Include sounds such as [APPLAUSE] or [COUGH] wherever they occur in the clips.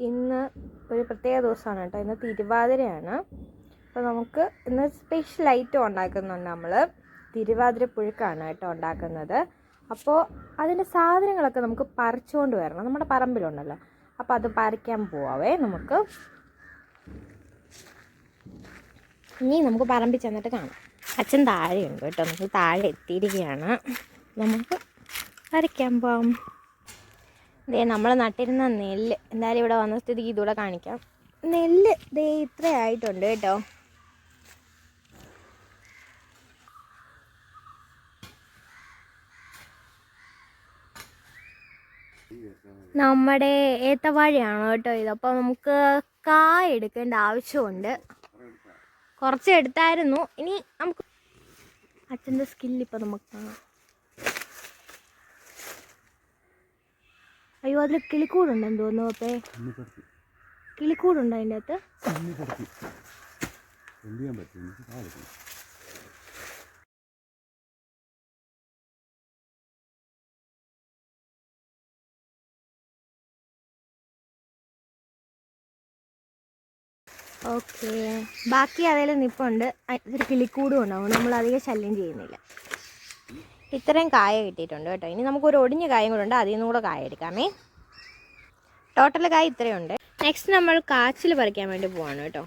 ഇന്ന് ഒരു പ്രത്യേക ദിവസമാണ് കേട്ടോ. ഇന്ന് തിരുവാതിരയാണ്. അപ്പോൾ നമുക്ക് ഇന്ന് സ്പെഷ്യൽ ഐറ്റം ഉണ്ടാക്കുന്നുണ്ട് നമ്മൾ തിരുവാതിര പുഴുക്കാണ് കേട്ടോ ഉണ്ടാക്കുന്നത്. അപ്പോൾ അതിന്റെ സാധനങ്ങളൊക്കെ നമുക്ക് പറിച്ചുകൊണ്ട് വരണം. നമ്മുടെ പറമ്പിലുണ്ടല്ലോ. അപ്പോൾ അത് പറിക്കാൻ പോവാവേ നമുക്ക്. ഇനി നമുക്ക് പറമ്പിൽ ചെന്നിട്ട് കാണാം. അച്ഛൻ താഴെയുണ്ട് കേട്ടോ. നമുക്ക് താഴെ എത്തിയിരിക്കുകയാണ്. നമുക്ക് പറിക്കാൻ പോവാം. ദേ നമ്മൾ നട്ടിരുന്ന നെല്ല്. എന്തായാലും ഇവിടെ വന്ന സ്ഥിതിക്ക് ഇതൂടെ കാണിക്കാം. നെല്ല് ദേ ഇത്ര ആയിട്ടുണ്ട് കേട്ടോ. നമ്മുടെ ഏത്തവാഴയാണ് കേട്ടോ ഇത്? അപ്പോൾ നമുക്ക് കായ എടുക്കേണ്ട ആവശ്യമുണ്ട്. കുറച്ച് എടുത്തായിരുന്നു. ഇനി നമുക്ക് അച്ഛന്റെ സ്കില്ല് ഇപ്പം നമുക്ക് കാണാം. അയ്യോ അതിൽ കിളിക്കൂടുണ്ടെന്ന് തോന്നുന്നു അപ്പേ കിളിക്കൂടുണ്ടോ അതിന്റെ അകത്ത്? ഓക്കെ. ബാക്കി അതേലും നിപ്പുണ്ട്. അതിൽ കിളിക്കൂടും ഉണ്ടാവും. നമ്മൾ അധികം ശല്യം ചെയ്യുന്നില്ല. ഇത്രയും കായ കിട്ടിയിട്ടുണ്ട് കേട്ടോ. ഇനി നമുക്കൊരു ഒടിഞ്ഞ കായും കൂടെ ഉണ്ട്. അതിൽ നിന്നും കൂടെ കായ എടുക്കാമേ. ടോട്ടൽ കായ ഇത്രയുണ്ട്. നെക്സ്റ്റ് നമ്മൾ കാച്ചിൽ പറിക്കാൻ വേണ്ടി പോവാണ് കേട്ടോ.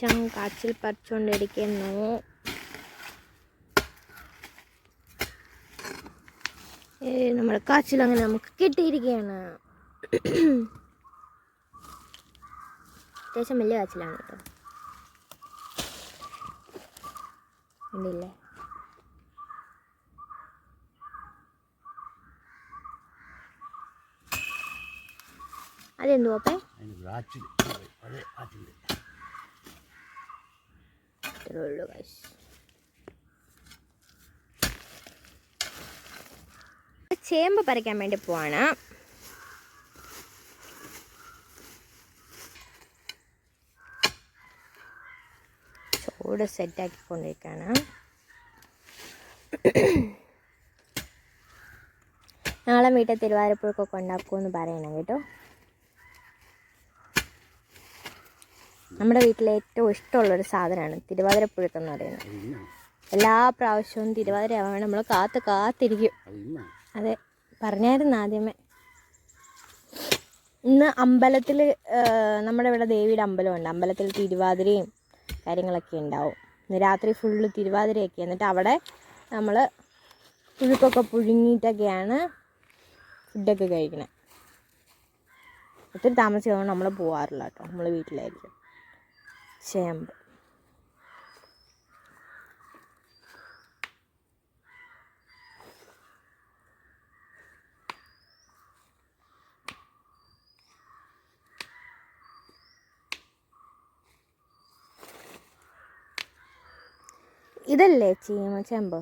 ചം കാച്ചിൽ പറിച്ചുകൊണ്ടിരിക്കുന്നു നമ്മുടെ കാച്ചിൽ അങ്ങനെ നമുക്ക് കിട്ടിയിരിക്കുകയാണ്. അത്യാവശ്യം വലിയ കാച്ചിലാണ് കേട്ടോ. ഉണ്ടില്ലേ അതെന്തു അപ്പേ? ഇത്രേ ഉള്ളൂ. ചേമ്പ് പറിക്കാൻ വേണ്ടി പോവാണ്. ചൂട് സെറ്റാക്കിക്കൊണ്ടിരിക്കുകയാണ് നാളെ വീട്ടിൽ തിരുവാതിരപ്പുഴക്കൊക്കെ ഉണ്ടാക്കുമെന്ന് പറയണം കേട്ടോ. നമ്മുടെ വീട്ടിലെ ഏറ്റവും ഇഷ്ടമുള്ളൊരു സാധനമാണ് തിരുവാതിരപ്പുഴുക്ക് എന്ന് പറയുന്നത്. എല്ലാ പ്രാവശ്യവും തിരുവാതിര നമ്മൾ കാത്ത് കാത്തിരിക്കും. അതെ പറഞ്ഞായിരുന്നു ആദ്യമേ. ഇന്ന് അമ്പലത്തിൽ നമ്മുടെ ഇവിടെ ദേവിയുടെ അമ്പലമുണ്ട്. അമ്പലത്തിൽ തിരുവാതിരയും കാര്യങ്ങളൊക്കെ ഉണ്ടാവും. രാത്രി ഫുള്ള് തിരുവാതിരയൊക്കെ. എന്നിട്ട് അവിടെ നമ്മൾ പുഴുക്കൊക്കെ പുഴുങ്ങിയിട്ടൊക്കെയാണ് ഫുഡൊക്കെ കഴിക്കണത് ഒത്തിരി താമസിച്ചുകൊണ്ട് നമ്മൾ പോകാറില്ല കേട്ടോ. നമ്മൾ വീട്ടിലായിരിക്കും. ചേമ്പ് ഇതല്ലേ ചീമ ചെമ്പ്?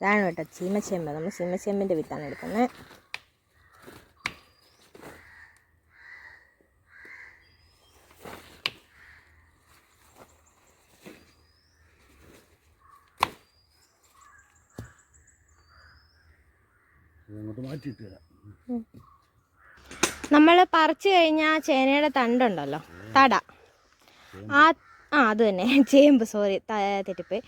ഇതാണ് കേട്ടോ ചീമച്ചെമ്പ് നമ്മൾ ചീമച്ചെമ്പിന്റെ വിത്താണ് എടുക്കുന്നത് നമ്മൾ പറിച്ചു കഴിഞ്ഞാൽ ചേനയുടെ തണ്ടുണ്ടല്ലോ. ആ ആ അത് തന്നെ. [LAUGHS] ചേമ്പ് സോറി തെറ്റിപ്പോയി.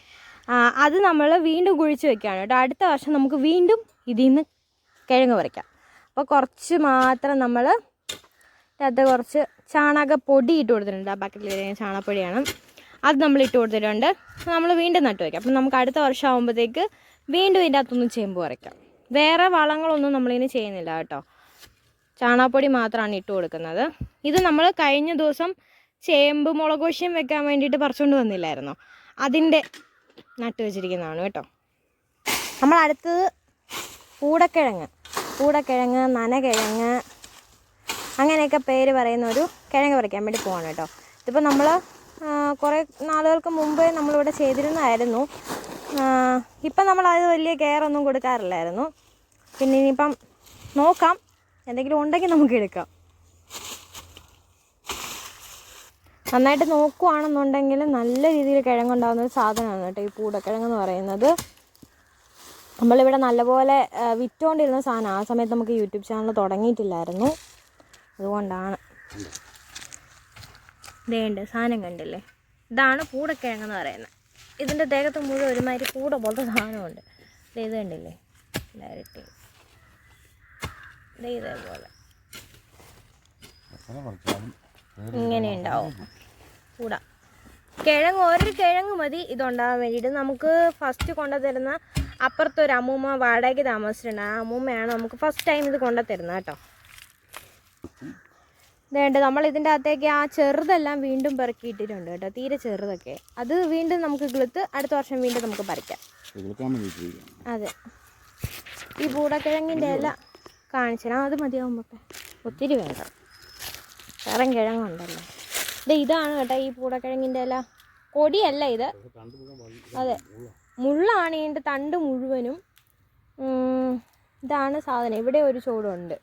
അത് നമ്മൾ വീണ്ടും കുഴിച്ച് വെക്കുകയാണ് കേട്ടോ. അടുത്ത വർഷം നമുക്ക് വീണ്ടും ഇതിൽ നിന്ന് കിഴങ്ങ് പറിക്കാം. അപ്പോൾ കുറച്ച് മാത്രം നമ്മൾ അത് കുറച്ച് ചാണകപ്പൊടി ഇട്ട് കൊടുത്തിട്ടുണ്ട്. ആ ബക്കറ്റിൽ ചാണകപ്പൊടിയാണ്. അത് നമ്മൾ ഇട്ട് കൊടുത്തിട്ടുണ്ട്. നമ്മൾ വീണ്ടും നട്ടു വയ്ക്കാം അപ്പം നമുക്ക് അടുത്ത വർഷം ആകുമ്പോഴത്തേക്ക് വീണ്ടും ഇതിന്റെ അകത്തൊന്ന് ചേമ്പ് പറിക്കാം. വേറെ വളങ്ങളൊന്നും നമ്മളിതിന് ചെയ്യുന്നില്ല കേട്ടോ. ചാണകപ്പൊടി മാത്രമാണ് ഇട്ട് കൊടുക്കുന്നത്. ഇത് നമ്മൾ കഴിഞ്ഞ ദിവസം ചേമ്പ് മുളകോശ്യം വെക്കാൻ വേണ്ടിയിട്ട് പറിച്ചുകൊണ്ട് വന്നില്ലായിരുന്നോ? അതിന്റെ നട്ട് വെച്ചിരിക്കുന്നതാണ് കേട്ടോ. നമ്മൾ അടുത്തത് കൂടക്കിഴങ്ങ് കൂടക്കിഴങ്ങ് നനകിഴങ്ങ് അങ്ങനെയൊക്കെ പേര് പറയുന്ന ഒരു കിഴങ്ങ് പറിക്കാൻ വേണ്ടി പോവാണ് കേട്ടോ. ഇതിപ്പോൾ നമ്മൾ കുറേ നാളുകൾക്ക് മുമ്പേ നമ്മളിവിടെ ചെയ്തിരുന്നതായിരുന്നു. ഇപ്പം നമ്മൾ അത് വലിയ കെയർ ഒന്നും കൊടുക്കാറില്ലായിരുന്നു. പിന്നെ ഇനിയിപ്പം നോക്കാം. എന്തെങ്കിലും ഉണ്ടെങ്കിൽ നമുക്ക് എടുക്കാം. നന്നായിട്ട് നോക്കുകയാണെന്നുണ്ടെങ്കിൽ നല്ല രീതിയിൽ കിഴങ്ങുണ്ടാകുന്ന ഒരു സാധനമാണ് കേട്ടോ ഈ പൂടക്കിഴങ്ങ് എന്ന് പറയുന്നത്. നമ്മളിവിടെ നല്ലപോലെ വിറ്റുകൊണ്ടിരുന്ന സാധനം. ആ സമയത്ത് നമുക്ക് യൂട്യൂബ് ചാനൽ തുടങ്ങിയിട്ടില്ലായിരുന്നു. അതുകൊണ്ടാണ്. ഇതേണ്ട് സാധനം കണ്ടില്ലേ? ഇതാണ് പൂടക്കിഴങ്ങെന്ന് പറയുന്നത്. ഇതിന്റെ ദേഹത്ത് മുഴുവൻ ഒരുമാതിരി പൂട പോലത്തെ സാധനമുണ്ട്. ഇത് കണ്ടില്ലേ? ഡയറക്റ്റ്. ഇതേപോലെ. ഇങ്ങനെ ഉണ്ടാവും കൂട. കിഴങ്ങ് ഓരോ കിഴങ്ങ് മതി ഇതുണ്ടാകാൻ വേണ്ടിയിട്ട്. നമുക്ക് ഫസ്റ്റ് കൊണ്ടുതരുന്ന അപ്പുറത്ത് ഒരു അമ്മൂമ്മ വാടകയ്ക്ക് താമസിച്ചിട്ടുണ്ട്. ആ അമ്മൂമ്മയാണ് നമുക്ക് ഫസ്റ്റ് ടൈം ഇത് കൊണ്ടുതരുന്നത് കേട്ടോ. വേണ്ട നമ്മൾ ഇതിന്റെ അകത്തേക്ക് ആ ചെറുതെല്ലാം വീണ്ടും പെറുക്കിയിട്ടിട്ടുണ്ട് കേട്ടോ. തീരെ ചെറുതൊക്കെ. അത് വീണ്ടും നമുക്ക് കിളുത്ത് അടുത്ത വർഷം വീണ്ടും നമുക്ക് പറിക്കാം. അതെ. ഈ പൂടക്കിഴങ്ങിന്റെ ഇല കാണിച്ചാൽ അത് മതിയാവുമ്പോൾ ഒത്തിരി വേണ്ട. വേറെ കിഴങ്ങുണ്ടല്ലോ. ഇത് ഇതാണ് കേട്ടോ ഈ പൂടക്കിഴങ്ങിന്റെ ഇല. കൊടിയല്ല ഇത്. അതെ. മുള്ളാണ് ഇതിന്റെ തണ്ട് മുഴുവനും. ഇതാണ് സാധനം. ഇവിടെ ഒരു ചൂടുണ്ട്.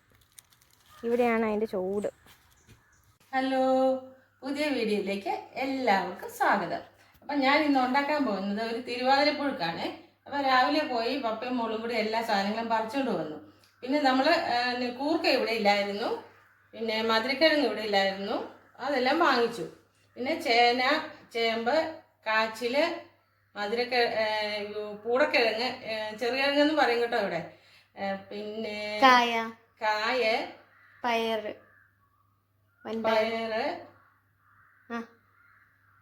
ഇവിടെയാണ് അതിന്റെ ചൂട്. ഹലോ പുതിയ വീഡിയോയിലേക്ക് എല്ലാവർക്കും സ്വാഗതം. അപ്പം ഞാൻ ഇന്ന് ഉണ്ടാക്കാൻ പോകുന്നത് ഒരു തിരുവാതിര പുഴുക്കാണ്. അപ്പം രാവിലെ പോയി പപ്പയും മോളും കൂടി എല്ലാ സാധനങ്ങളും പറിച്ചുകൊണ്ട് വന്നു. പിന്നെ നമ്മൾ കൂർക്ക ഇവിടെ ഇല്ലായിരുന്നു. പിന്നെ മധുരക്കിഴങ്ങ് ഇവിടെ ഇല്ലായിരുന്നു. അതെല്ലാം വാങ്ങിച്ചു. പിന്നെ ചേന ചേമ്പ് കാച്ചിൽ മധുരക്കിഴ പൂടക്കിഴങ്ങ് ചെറുകിഴങ്ങെന്ന് പറയും കേട്ടോ ഇവിടെ. പിന്നെ കായ. കായ. പയർ. പയറ്.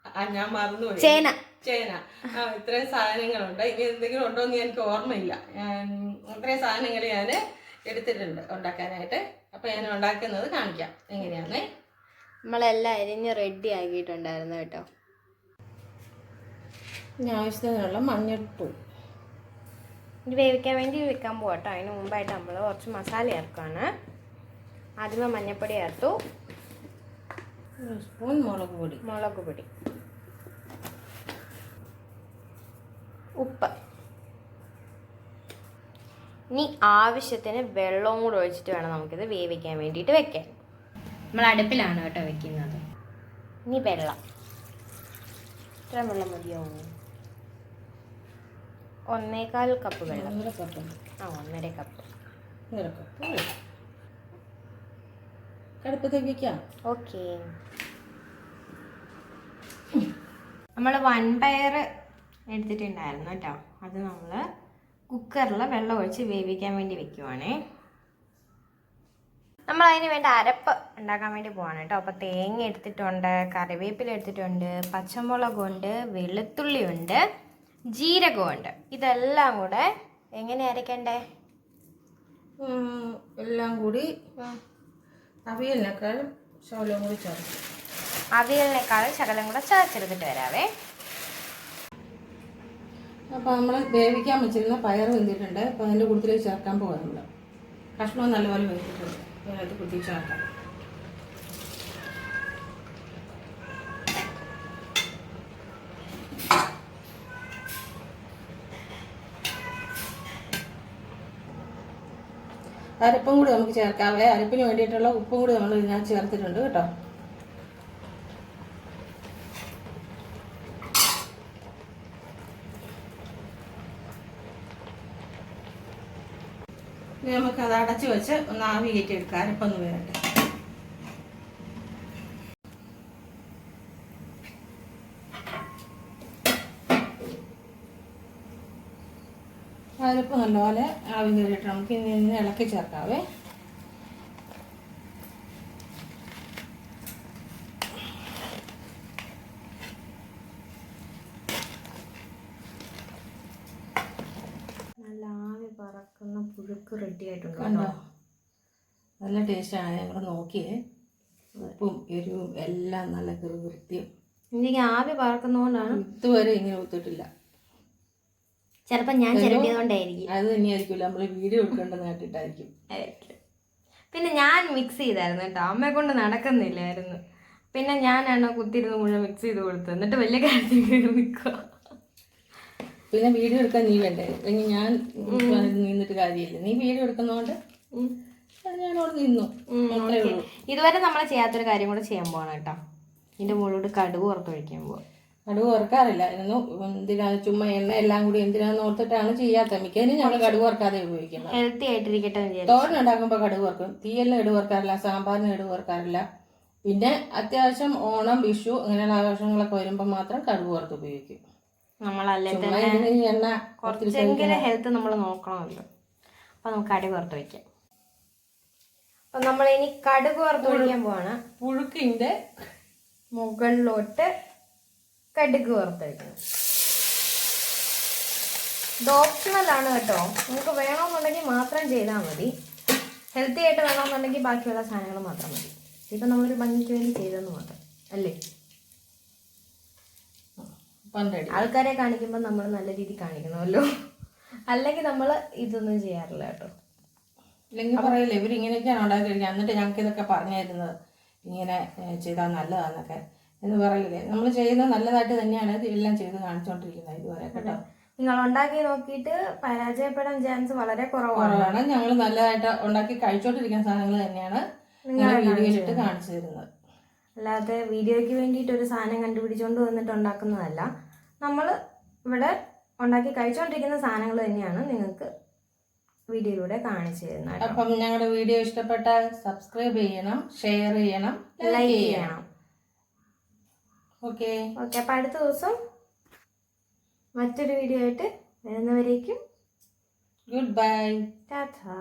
ആ, ഞാൻ മറന്നുപോയി. ചേന. ചേന. ആ ഇത്രയും സാധനങ്ങളുണ്ട്. ഇനി എന്തെങ്കിലും ഉണ്ടോ എന്ന് എനിക്ക് ഓർമ്മയില്ല. ഇത്രയും സാധനങ്ങൾ ഞാൻ എടുത്തിട്ടുണ്ട് ഉണ്ടാക്കാനായിട്ട്. അപ്പം ഞാൻ ഉണ്ടാക്കുന്നത് കാണിക്കാം. എങ്ങനെയാണ് നമ്മളെല്ലാം അരിഞ്ഞ് റെഡി ആക്കിയിട്ടുണ്ടായിരുന്നു കേട്ടോ. ആവശ്യത്തിനുള്ള മഞ്ഞൾപ്പൊടി ഇത് വേവിക്കാൻ വേണ്ടി വെക്കാൻ പോകട്ടോ അതിന് മുമ്പായിട്ട് നമ്മൾ കുറച്ച് മസാല ചേർക്കുകയാണ് ആദ്യമേ മഞ്ഞൾപ്പൊടി ചേർത്തു. ഒരു സ്പൂൺ മുളക് പൊടി. മുളക് പൊടി. ഉപ്പ്. ഇനി ആവശ്യത്തിന് വെള്ളവും കൂടെ ഒഴിച്ചിട്ട് വേണം നമുക്കിത് വേവിക്കാൻ വേണ്ടിയിട്ട് വെക്കാൻ. നമ്മൾ അടുപ്പിലാണ് കേട്ടോ വെക്കുന്നത്. ഇനി വെള്ളം. ഇത്ര വെള്ളം മതിയാവും. ഒന്നേകാൽ കപ്പ് വെള്ളം. ആ ഒന്നര കപ്പ്. കടുപ്പത്തേക്ക് ഓക്കെ. നമ്മൾ വൻപയർ എടുത്തിട്ടുണ്ടായിരുന്നു കേട്ടോ. അത് നമ്മൾ കുക്കറിൽ വെള്ളം ഒഴിച്ച് വേവിക്കാൻ വേണ്ടി വെക്കുവാണേ. നമ്മൾ അതിന് വേണ്ട അരപ്പ് ഉണ്ടാക്കാൻ വേണ്ടി പോവാണ് കേട്ടോ. അപ്പോൾ തേങ്ങ എടുത്തിട്ടുണ്ട് കറിവേപ്പില എടുത്തിട്ടുണ്ട് പച്ചമുളകുണ്ട് വെളുത്തുള്ളി ഉണ്ട് ജീരകമുണ്ട് ഇതെല്ലാം കൂടെ എങ്ങനെ അരയ്ക്കണ്ടേ? എല്ലാം കൂടി അവിയലിനേക്കാളും ശകലം കൂടി ചേർക്കും അവിയലിനേക്കാളും ശകലം കൂടെ ചതച്ചെടുത്തിട്ട് വരാവേ. അപ്പോൾ നമ്മൾ വേവിക്കാൻ വെച്ചിരുന്ന പയർ വെന്തിട്ടുണ്ട്. അപ്പോൾ അതിന്റെ കൂട്ടത്തിലേക്ക് ചേർക്കാൻ പോകാം നമ്മൾ കഷ്ണവും നല്ലപോലെ വെന്തിട്ടുണ്ട്. അതിനകത്ത് കുത്തി ചേർക്കാം. അരപ്പും കൂടി നമുക്ക് ചേർക്കാവേ. അരപ്പിന് വേണ്ടിയിട്ടുള്ള ഉപ്പും കൂടി നമ്മൾ ഇതിനകത്ത് ചേർത്തിട്ടുണ്ട് കേട്ടോ. നമുക്ക് അത് അടച്ചു വെച്ച് ഒന്ന് ആവി കയറ്റി എടുക്കാം. അരപ്പൊന്ന് വേറട്ടെ അരപ്പ് നല്ലപോലെ ആവി കയറിയിട്ട് നമുക്ക് ഇനി ഇളക്കി ചേർക്കാവേ നല്ല ആവി പറക്കുന്ന റെഡി ആയിട്ടുണ്ട് കണ്ടോ? നല്ല ടേസ്റ്റാണ് ഞങ്ങൾ നോക്കിയേ ഉപ്പും എരിവും എല്ലാം നല്ല വൃത്തിയും എനിക്ക് ആവി പറക്കുന്നതുകൊണ്ടാണ് ഇതുവരെ ഇങ്ങനെ ഒത്തിട്ടില്ല ചിലപ്പോൾ ഞാൻ ചിരണ്ടിയതുകൊണ്ടായിരിക്കും അത് തന്നെയായിരിക്കില്ല നമ്മൾ വീഡിയോ എടുക്കേണ്ട നേട്ടിട്ടായിരിക്കും പിന്നെ ഞാൻ മിക്സ് ചെയ്തായിരുന്നു കേട്ടോ. അമ്മയെ കൊണ്ട് നടക്കുന്നില്ലായിരുന്നു. പിന്നെ ഞാനാണ് കുത്തിരുന്ന് മുഴുവൻ മിക്സ് ചെയ്ത് കൊടുത്തത്. എന്നിട്ട് വലിയ കാര്യത്തിൽ കയറി നിൽക്കുക പിന്നെ വീഡിയോ എടുക്കാൻ നീ വേണ്ടേ? അല്ലെങ്കിൽ ഞാൻ നിന്നിട്ട് കാര്യമില്ല. നീ വീഡിയോ എടുക്കുന്നതുകൊണ്ട് ഞാൻ അവിടെ നിന്നു. അത്രേ ഉള്ളൂ. ഇതുവരെ നമ്മൾ ചെയ്യാത്തൊരു കാര്യം കൂടെ ചെയ്യാൻ പോവാണ് കേട്ടോ. ഇതിന്റെ മുകളിലോട്ട് കടുക് പുറത്തൊഴിക്കാൻ പോവാം. കടുക് വറുക്കാറില്ലായിരുന്നു എന്തിനാ ചുമ്മാ എണ്ണ എല്ലാം കൂടി എന്തിനാന്ന് ഓർത്തിട്ടാണ് ചെയ്യാത്ത മിക്കതിനും ഞങ്ങൾ കടുക് വറുക്കാതെ ഉപയോഗിക്കുന്നത്. ഹെൽത്തി ആയിട്ടിരിക്കട്ടെ എന്ന് തോരൻ ഉണ്ടാക്കുമ്പോൾ കടുക് വറുക്കും. തീയലിന് കടുക് വറുക്കാറില്ല. സാമ്പാറിന് കടുക് വറുക്കാറില്ല. പിന്നെ അത്യാവശ്യം ഓണം വിഷു ഇങ്ങനെയുള്ള ആഘോഷങ്ങളൊക്കെ വരുമ്പോൾ മാത്രം കടുക് വറുത്ത് ഉപയോഗിക്കും. നമ്മളല്ലേ ഈ എണ്ണ കുറച്ചെങ്കിലും ഹെൽത്ത് നമ്മൾ നോക്കണമല്ലോ. അപ്പൊ നമുക്ക് അടി പുറത്ത് വയ്ക്കാം അപ്പൊ നമ്മൾ ഇനി കടുക് പുറത്ത് ഒഴിക്കാൻ പോവാണ്. പുഴുക്കിന്റെ മുകളിലോട്ട് കടുക് പുറത്ത് വയ്ക്കണം ഇത് ഓപ്ഷണൽ ആണ് കേട്ടോ. നിങ്ങൾക്ക് വേണമെന്നുണ്ടെങ്കിൽ മാത്രം ചെയ്താൽ മതി. ഹെൽത്തി ആയിട്ട് വേണമെന്നുണ്ടെങ്കിൽ ബാക്കിയുള്ള സാധനങ്ങൾ മാത്രം മതി. ഇപ്പം നമ്മളൊരു ഭംഗിക്ക് വേണ്ടി ചെയ്തെന്ന് മാത്രം. അല്ലേ? ആൾക്കാരെ കാണിക്കുമ്പോൾ നമ്മൾ നല്ല രീതിയിൽ കാണിക്കണമല്ലോ. അല്ലെങ്കിൽ നമ്മൾ ഇതൊന്നും ചെയ്യാറില്ല കേട്ടോ. ഇല്ലെങ്കിൽ പറയില്ല ഇവരിങ്ങനെയൊക്കെയാണ് ഉണ്ടാക്കി കഴിക്കുക എന്നിട്ട് ഞങ്ങൾക്ക് ഇതൊക്കെ പറഞ്ഞിരുന്നത്. ഇങ്ങനെ ചെയ്താൽ നല്ലതാന്നൊക്കെ. എന്ന് പറയില്ലേ. നമ്മൾ ചെയ്യുന്നത് നല്ലതായിട്ട് തന്നെയാണ്. ഇതെല്ലാം ചെയ്ത് കാണിച്ചുകൊണ്ടിരിക്കുന്നത് ഇതുവരെ കേട്ടോ. നിങ്ങൾ ഉണ്ടാക്കി നോക്കിയിട്ട് പരാജയപ്പെടാൻ ചാൻസ് വളരെ കുറവാണ്. ഞങ്ങൾ നല്ലതായിട്ട് ഉണ്ടാക്കി കഴിച്ചോണ്ടിരിക്കുന്ന സാധനങ്ങൾ തന്നെയാണ് വീഡിയോയിലിട്ട് കാണിച്ചു തരുന്നത്. അല്ലാതെ വീഡിയോയ്ക്ക് വേണ്ടിയിട്ട് ഒരു സാധനം കണ്ടുപിടിച്ചുകൊണ്ട് വന്നിട്ട് ഉണ്ടാക്കുന്നതല്ല നമ്മൾ ഇവിടെ ഉണ്ടാക്കി കഴിച്ചുകൊണ്ടിരിക്കുന്ന സാധനങ്ങൾ തന്നെയാണ് നിങ്ങൾക്ക് വീഡിയോയിലൂടെ കാണിച്ചു തരുന്നത് അപ്പം ഞങ്ങളുടെ വീഡിയോ ഇഷ്ടപ്പെട്ടാൽ സബ്സ്ക്രൈബ് ചെയ്യണം ഷെയർ ചെയ്യണം ലൈക്ക് ചെയ്യണം. ഓക്കെ. ഓക്കെ അപ്പം അടുത്ത ദിവസം മറ്റൊരു വീഡിയോ ആയിട്ട് വരുന്നവരേക്കും ഗുഡ് ബൈ ടാറ്റാ.